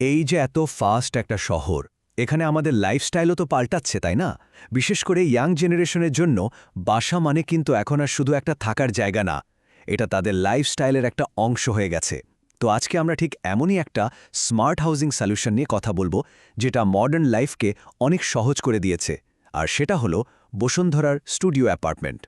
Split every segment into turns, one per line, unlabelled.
এই যে এত ফাস্ট একটা শহর, এখানে আমাদের লাইফস্টাইলও তো পাল্টাচ্ছে, তাই না? বিশেষ করে ইয়াং জেনারেশনের জন্য বাসা মানে কিন্তু এখন আর শুধু একটা থাকার জায়গা না, এটা তাদের লাইফস্টাইলের একটা অংশ হয়ে গেছে। তো আজকে আমরা ঠিক এমনই একটা স্মার্ট হাউজিং সলিউশন নিয়ে কথা বলব, যেটা মডার্ন লাইফকে অনেক সহজ করে দিয়েছে। আর সেটা হলো বসুন্ধরার স্টুডিও অ্যাপার্টমেন্ট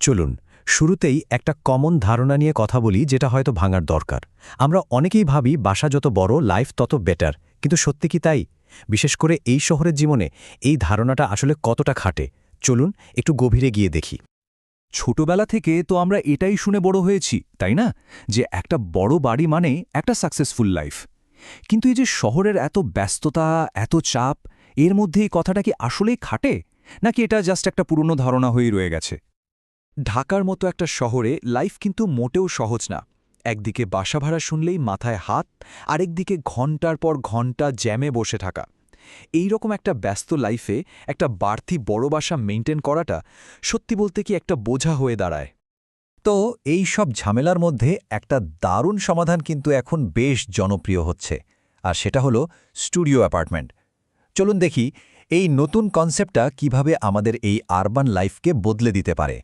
চলুন শুরুতেই একটা কমন ধারণা নিয়ে কথা বলি যেটা হয়তো ভাঙার দরকার। আমরা অনেকেই ভাবি, বাসা যত বড় লাইফ তত বেটার কিন্তু সত্যি কি তাই? বিশেষ করে এই শহরের জীবনে এই ধারণাটা আসলে কতটা খাটে? চলুন একটু গভীরে গিয়ে দেখি।
ছোটবেলা থেকে তো আমরা এটাই শুনে বড় হয়েছি, তাই না? যে একটা বড় বাড়ি মানে একটা সাকসেসফুল লাইফ কিন্তু এই যে শহরের এত ব্যস্ততা, এত চাপ, এর মধ্যে এই কথাটা কি আসলেই খাটে? নাকি এটা জাস্ট একটা পুরনো ধারণা হয়েই রয়ে গেছে? ঢাকার মতো একটা শহরে লাইফ কিন্তু মোটেও সহজ না। একদিকে বাসা ভাড়া শুনলেই মাথায় হাত, আরেকদিকে ঘণ্টার পর ঘণ্টা জ্যামে বসে থাকা। এই রকম একটা ব্যস্ত লাইফে একটা বাড়তি বড় বাসা মেনটেন করাটা সত্যি বলতে কি একটা বোঝা হয়ে দাঁড়ায়।
তো এই সব ঝামেলার মধ্যে একটা দারুণ সমাধান কিন্তু এখন বেশ জনপ্রিয় হচ্ছে। আর সেটা হলো স্টুডিও অ্যাপার্টমেন্ট চলুন দেখি এই নতুন কনসেপ্টটা কীভাবে আমাদের এই আরবান লাইফকে বদলে দিতে পারে।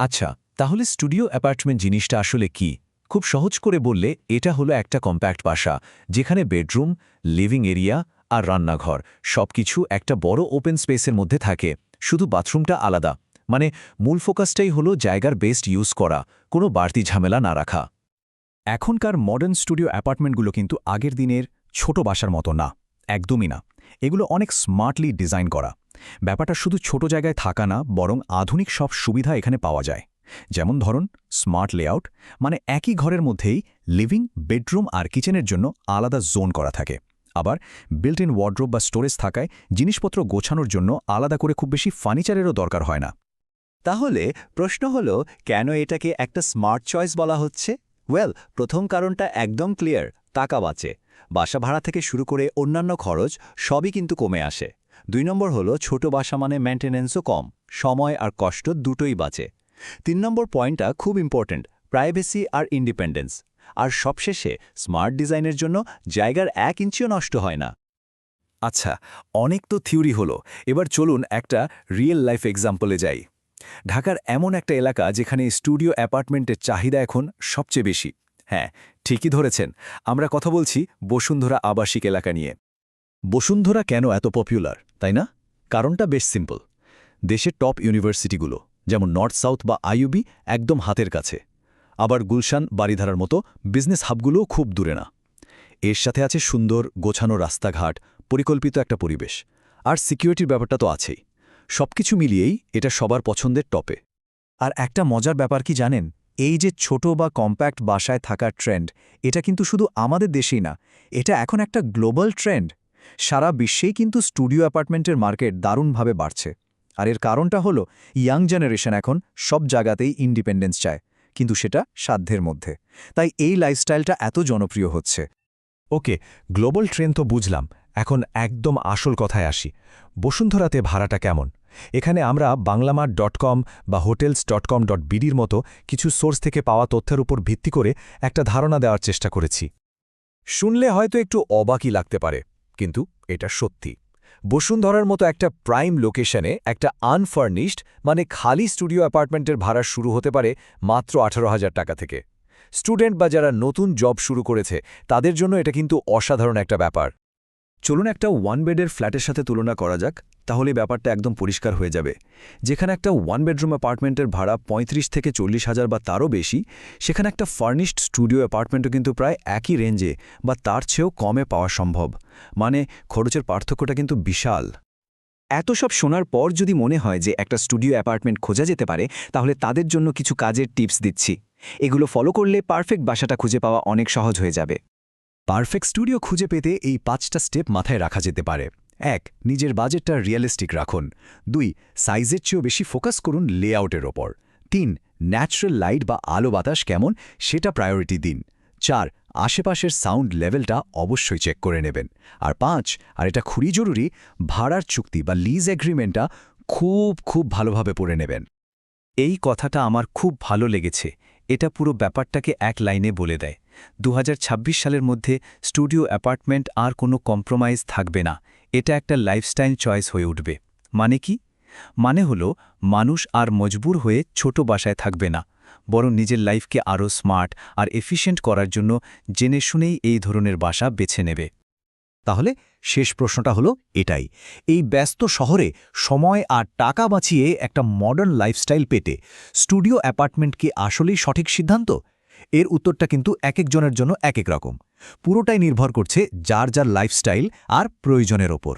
আচ্ছা তাহলে স্টুডিও অ্যাপার্টমেন্ট জিনিসটা আসলে কি? খুব সহজ করে বললে, এটা হলো একটা কম্প্যাক্ট বাসা, যেখানে বেডরুম, লিভিং এরিয়া আর রান্নাঘর, সবকিছু একটা বড় ওপেন স্পেসের মধ্যে থাকে, শুধু বাথরুমটা আলাদা। মানে মূল ফোকাসটাই হলো জায়গার বেস্ট ইউজ করা, কোনো বাড়তি ঝামেলা না রাখা।
এখনকার মডার্ন স্টুডিও অ্যাপার্টমেন্টগুলো কিন্তু আগের দিনের ছোট বাসার মতো না, একদমই না। এগুলো অনেক স্মার্টলি ডিজাইন করা। ব্যাপারটা শুধু ছোট জায়গায় থাকা না, বরং আধুনিক সব সুবিধা এখানে পাওয়া যায়। যেমন ধরুন স্মার্ট লেআউট মানে একই ঘরের মধ্যেই লিভিং বেডরুম আর কিচেনের জন্য আলাদা জোন করা থাকে। আবার বিল্ট ইন ওয়ার্ড্রোব বা স্টোরেজ থাকায় জিনিসপত্র গোছানোর জন্য আলাদা করে খুব বেশি ফার্নিচারেরও দরকার হয় না।
তাহলে প্রশ্ন হলো, কেন এটাকে একটা স্মার্ট চয়েস বলা হচ্ছে? ওয়েল প্রথম কারণটা একদম ক্লিয়ার টাকা বাঁচে। বাসা ভাড়া থেকে শুরু করে অন্যান্য খরচ সবই কিন্তু কমে আসে। দুই নম্বর হলো ছোট বাসা মানে মেনটেন্যান্সও কম, সময় আর কষ্ট দুটোই বাঁচে। তিন নম্বর পয়েন্টটা খুব ইম্পর্ট্যান্ট প্রাইভেসি আর ইন্ডিপেন্ডেন্স আর সবশেষে স্মার্ট ডিজাইনের জন্য জায়গার এক ইঞ্চিও নষ্ট হয় না।
আচ্ছা অনেক তো থিওরি হলো, এবার চলুন একটা রিয়েল লাইফ এক্সাম্পলে যাই। ঢাকার এমন একটা এলাকা যেখানে স্টুডিও অ্যাপার্টমেন্টের চাহিদা এখন সবচেয়ে বেশি। হ্যাঁ ঠিকই ধরেছেন, আমরা কথা বলছি বসুন্ধরা আবাসিক এলাকা নিয়ে। বসুন্ধরা কেন এত পপুলার তাই না? কারণটা বেশ সিম্পল। দেশের টপ ইউনিভার্সিটিগুলো, যেমন নর্থ সাউথ বা আইউবি একদম হাতের কাছে। আবার গুলশান বাড়িধারার মতো বিজনেস হাবগুলোও খুব দূরে না। এর সাথে আছে সুন্দর, গোছানো রাস্তাঘাট, পরিকল্পিত একটা পরিবেশ। আর সিকিউরিটির ব্যাপারটা তো আছেই। সবকিছু মিলিয়েই এটা সবার পছন্দের টপে। আর একটা মজার ব্যাপার কি জানেন? এই যে ছোট বা কম্প্যাক্ট বাসায় থাকার ট্রেন্ড, এটা কিন্তু শুধু আমাদের দেশেই না, এটা এখন একটা গ্লোবাল ট্রেন্ড। সারা বিশ্বেই কিন্তু স্টুডিও অ্যাপার্টমেন্টের মার্কেট দারুণভাবে বাড়ছে। আর এর কারণটা হলো, ইয়াং জেনারেশন এখন সব জায়গাতেই ইন্ডিপেন্ডেন্স চায়, কিন্তু সেটা সাধ্যের মধ্যে। তাই এই লাইফস্টাইলটা এত জনপ্রিয় হচ্ছে। ওকে, গ্লোবাল ট্রেন তো বুঝলাম, এখন একদম আসল কথায় আসি। বসুন্ধরাতে ভাড়াটা কেমন? এখানে আমরা বাংলামার ডট কম বা হোটেলস ডট কম ডট বিডির মতো কিছু সোর্স থেকে পাওয়া তথ্যের উপর ভিত্তি করে একটা ধারণা দেওয়ার চেষ্টা করেছি। শুনলে হয়তো একটু অবাকই লাগতে পারে। কিন্তু এটা সত্যি। বসুন্ধরার মতো একটা প্রাইম লোকেশনে একটা আনফার্নিশড মানে খালি স্টুডিও অ্যাপার্টমেন্টের ভাড়া শুরু হতে পারে মাত্র আঠারো হাজার টাকা থেকে। স্টুডেন্ট বা যারা নতুন জব শুরু করেছে, তাদের জন্য এটা কিন্তু অসাধারণ একটা ব্যাপার। চলুন একটা ওয়ান বেডের ফ্ল্যাটের সাথে তুলনা করা যাক, তাহলে ব্যাপারটা একদম পরিষ্কার হয়ে যাবে। যেখানে একটা ওয়ান বেডরুম অ্যাপার্টমেন্টের ভাড়া ৩৫ থেকে চল্লিশ হাজার বা তারও বেশি, সেখানে একটা ফার্নিশড স্টুডিও অ্যাপার্টমেন্টও কিন্তু প্রায় একই রেঞ্জে বা তার চেয়েও কমে পাওয়া সম্ভব। মানে খরচের পার্থক্যটা কিন্তু বিশাল।
এত সব শোনার পর যদি মনে হয় যে একটা স্টুডিও অ্যাপার্টমেন্ট খোঁজা যেতে পারে, তাহলে তাদের জন্য কিছু কাজের টিপস দিচ্ছি। এগুলো ফলো করলে পারফেক্ট বাসাটা খুঁজে পাওয়া অনেক সহজ হয়ে যাবে।
পারফেক্ট স্টুডিও খুঁজে পেতে এই পাঁচটা স্টেপ মাথায় রাখা যেতে পারে। এক, নিজের বাজেটটা রিয়েলিস্টিক রাখুন। দুই, সাইজের চেয়েও বেশি ফোকাস করুন লেআউটের ওপর। তিন, ন্যাচারাল লাইট বা আলো বাতাস কেমন সেটা প্রায়োরিটি দিন। চার, আশেপাশের সাউন্ড লেভেলটা অবশ্যই চেক করে নেবেন। আর পাঁচ, আর এটা খুবই জরুরি, ভাড়ার চুক্তি বা লিজ এগ্রিমেন্টটা খুব খুব ভালোভাবে পড়ে নেবেন।
এই কথাটা আমার খুব ভালো লেগেছে। এটা পুরো ব্যাপারটাকে এক লাইনে বলে দেয়।
দু হাজার ছাব্বিশ সালের মধ্যে স্টুডিও অ্যাপার্টমেন্ট আর কোনো কম্প্রোমাইজ থাকবে না। এটা একটা লাইফস্টাইল চয়েস হয়ে উঠবে। মানে কি? মানে হলো, মানুষ আর মজবুর হয়ে ছোট বাসায় থাকবে না। বরং নিজের লাইফকে আরও স্মার্ট আর এফিশিয়েন্ট করার জন্য জেনে শুনেই এই ধরনের বাসা বেছে নেবে।
তাহলে শেষ প্রশ্নটা হলো এটাই। এই ব্যস্ত শহরে সময় আর টাকা বাঁচিয়ে একটা মডার্ন লাইফস্টাইল পেতে স্টুডিও অ্যাপার্টমেন্ট কি আসলেই সঠিক সিদ্ধান্ত? এর উত্তরটা কিন্তু এক একজনের জন্য এক এক রকম। পুরোটাই নির্ভর করছে যার যার লাইফস্টাইল আর প্রয়োজনের ওপর।